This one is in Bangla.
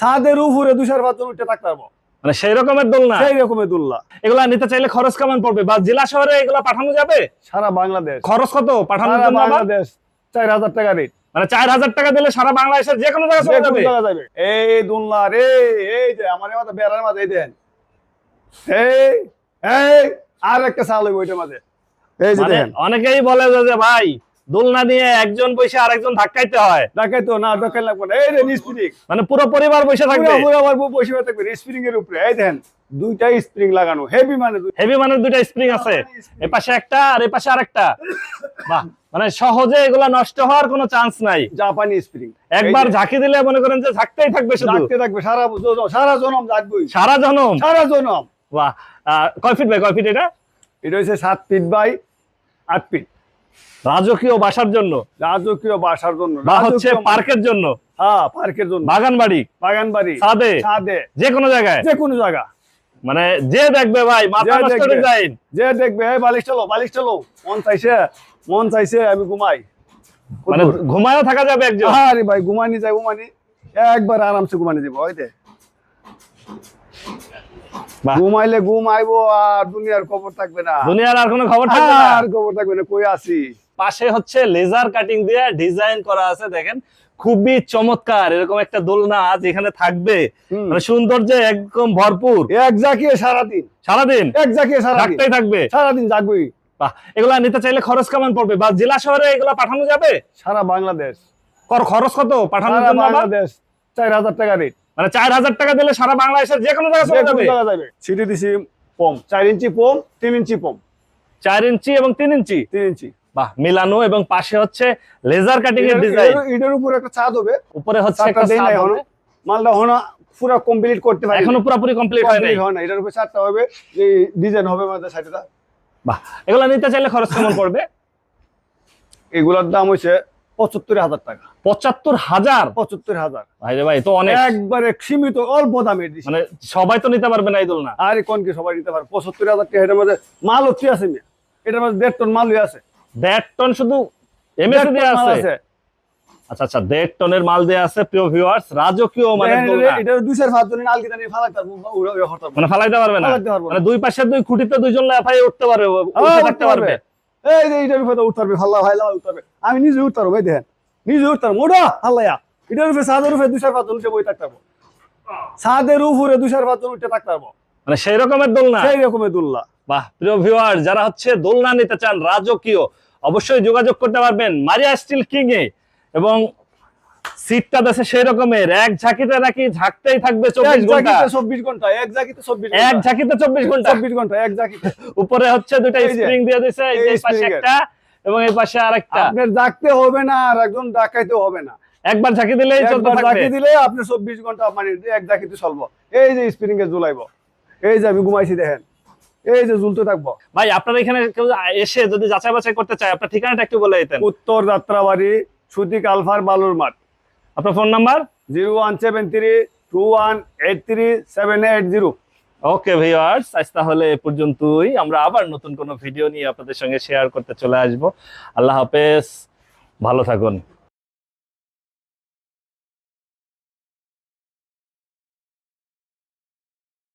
ছাদের উপরে দুশার পাঁচজন উঠে থাকতে পারব। মানে সেই রকমের দোলনা সেই রকমের দুল্লা এগুলা নিতে চাইলে খরচ কেমন পড়বে? বা জেলা শহরে এগুলা পাঠানো যাবে? সারা বাংলাদেশ। খরচ কত আবার? বাংলাদেশ। চার হাজার টাকা রেট মানে চার হাজার টাকা দিলে সারা বাংলাদেশের যে কোনো জায়গায় চলে যাবে? এই দুল্লা রে এই যে আমার মাথা বেড়ার এই দেন। এই এই আর একটা চাল হইব ওইটার মাঝে। এই যে মানে অনেকেই বলে যে ভাই দোলনা নিয়ে একজন বসে আরেকজন ধাক্কাইতে হয়। ডাকাই তো না ডাকাই লাগবে না। এই রে স্প্রিং মানে পুরো পরিবার বসে থাকবে? পুরো পুরো আমার বউ বসে থাকবে স্প্রিং এর উপরে। এই দেখেন দুইটা স্প্রিং লাগানো। হেভি মানে হেভি মানে দুইটা স্প্রিং আছে। এ পাশে একটা আর এ পাশে আরেকটা। বাহ মানে সহজে এগুলা নষ্ট হওয়ার কোনো চান্স নাই। জাপানি স্প্রিং একবার ঝাঁকি দিলে মনে করেন যে ঝাঁকতেই থাকবে শুধু। ডাকতে থাকবে সারা সারা জনম ডাকবই সারা জনম? সারা জনম। বাহ কয় ফিট বাই কয় ফিট এটা? এটা হচ্ছে সাত ফিট বাই আট ফিট রাজকীয় বাসার জন্য। রাজকীয় বাসার জন্য। বা হচ্ছে পার্কের জন্য। হ্যাঁ পার্কের জন্য। বাগান বাড়ি বাগান বাড়ি ছাদে। ছাদে। যে কোনো জায়গায়। যে কোনো জায়গা। মানে যে দেখবে ভাই মাথা যে নষ্ট দেখবে। ডিজাইন। যে দেখবে এই বালিশ চলো বালিশ চলো মন চাইছে মন চাইছে আমি ঘুমাই। মানে ঘুমায়ও থাকা যাবে একজন। আরে ভাই ঘুমানি যাই ঘুমানি একবার আরামসে ঘুমানি দিব ওই। ঘুমাইলে ঘুম আইবো আর দুনিয়ার খবর থাকবে না। দুনিয়ার আর কোনো খবর থাকবে না? আর খবর থাকবে না কই আছি? পাশে হচ্ছে লেজার কাটিং দিয়ে ডিজাইন করা আছে দেখেন। খুবই চমৎকার এরকম একটা দোলনা আজ এখানে থাকবে। মানে সৌন্দর্যে একদম ভরপুর। এক জাকিয়ে সারাদিন। সারাদিন? এক জাকিয়ে সারাদিন। থাকবে? সারাদিন জাগবই। বাহ এগুলা নিতে চাইলে খরচ কেমন পড়বে? বা জেলা শহরে এগুলা পাঠানো যাবে? সারা বাংলাদেশ। কর খরচ কত? পাঠানোর জন্য বাংলাদেশ চার হাজার টাকা রেট মানে চার হাজার টাকা দিলে সারা বাংলাদেশের যে কোনো জায়গায় যাবে। সিটি দিছি পম চার ইঞ্চি পম তিন ইঞ্চি পম চার ইঞ্চি এবং তিন ইঞ্চি? তিন ইঞ্চি। বাহ মিলানো এবং পাশে হচ্ছে লেজার কাটিং এর ডিজাইন এটার- উপরে একটা ছাদ হবে। উপরে হচ্ছে একটা ছাদ হবে। মালটা হনো পুরো কমপ্লিট করতে পারি এখনও পুরোপুরি কমপ্লিট হয় নাই। হয় না এটার উপর ছাদটা হবে। যে ডিজাইন হবে আমাদের সাইডটা বাহ এগুলা নিতে চাইলে খরচ কেমন পড়বে? এগুলোর দাম হচ্ছে পঁচাত্তর হাজার টাকা। পঁচাত্তর হাজার? পঁচাত্তর হাজার। ভাই ভাই তো অনেক। একবারে সীমিত অল্প দিছি। মানে সবাই তো নিতে পারবে না এই দোলনা। আর কোন কি সবাই নিতে পারে পঁচাত্তর হাজার টাকা এটার মধ্যে মাল হচ্ছে আছে এটার মধ্যে দেড় টন মালই আছে। দেড় টন শুধু এমএসি দিয়ে আছে? আচ্ছা আচ্ছা দেড় টনের মাল দেয়া আছে প্রিয় ভিউয়ার্স রাজকীয় মানে এটা দুইশের ভাত নিয়ে পারব পারব। মানে ফালাইতে পারবে না? মানে দুই পাশের দুই খুঁটিতে দুইজন লাফাই উঠতে পারবে উঠে থাকতে পারবে। এই যে এইটার উপরে তো উঠতে পারবে ফাল্লা ভাইলা উঠতে পারবে আমি নিজে উঠতে পারব দেখেন। নিজে উঠতে পারব ওটা হাল্লাইয়া এটার উপরে সাদের উপরে দুশার পাঁচজন উঠে বই থাকতে পারব। ছাদের উপরে দুশার পাঁচজন উঠে থাকতে পারব। মানে সেই রকমের দোলনা? সেই রকমের দোলনা। বাহ প্রিয় ভিউয়ার যারা হচ্ছে দোলনা নিতে চান রাজকীয় অবশ্যই যোগাযোগ করতে পারবেন। মারিয়া স্টিল কিং এ এবং সিটটা দেশে সেই রকমের এক ঝাঁকিতে নাকি ঝাঁকতেই থাকবে চব্বিশ ঘণ্টা। চব্বিশ ঘণ্টা এক জাকিতে চব্বিশ এক ঝাঁকিতে চব্বিশ ঘণ্টা। চব্বিশ ঘণ্টা এক জাকিতে উপরে হচ্ছে দুটা স্প্রিং দিয়ে দিছে এই পাশে একটা এবং এই পাশে আরেকটা। আপনার ডাকতে হবে না আর একজন ডাকাইতে হবে না। একবার ঝাঁকি একবার থাকবে। দিলে আপনি চব্বিশ ঘণ্টা মানে এক জাকিতে চলবো। এই যে স্প্রিং এ ঝুলাইব। এই যে আমি ঘুমাইছি দেখেন। এই যে ঝুলতে থাকব। ভাই আপনারা এখানে কেউ এসে যদি যাচাই বাছাই করতে চায় আপনার ঠিকানাটা একটু বলে দিতেন। উত্তর যাত্রাবাড়ি সুতিক আলফার বালুর মাঠ আপনার phone number? Zero one seven three two one eight three seven eight zero. Okay viewers আজ তাহলে এ পর্যন্তই। আমরা আবার নতুন কোনো ভিডিও নিয়ে আপনাদের সঙ্গে শেয়ার করতে চলে আসব। আল্লাহ হাফেজ ভালো থাকুন।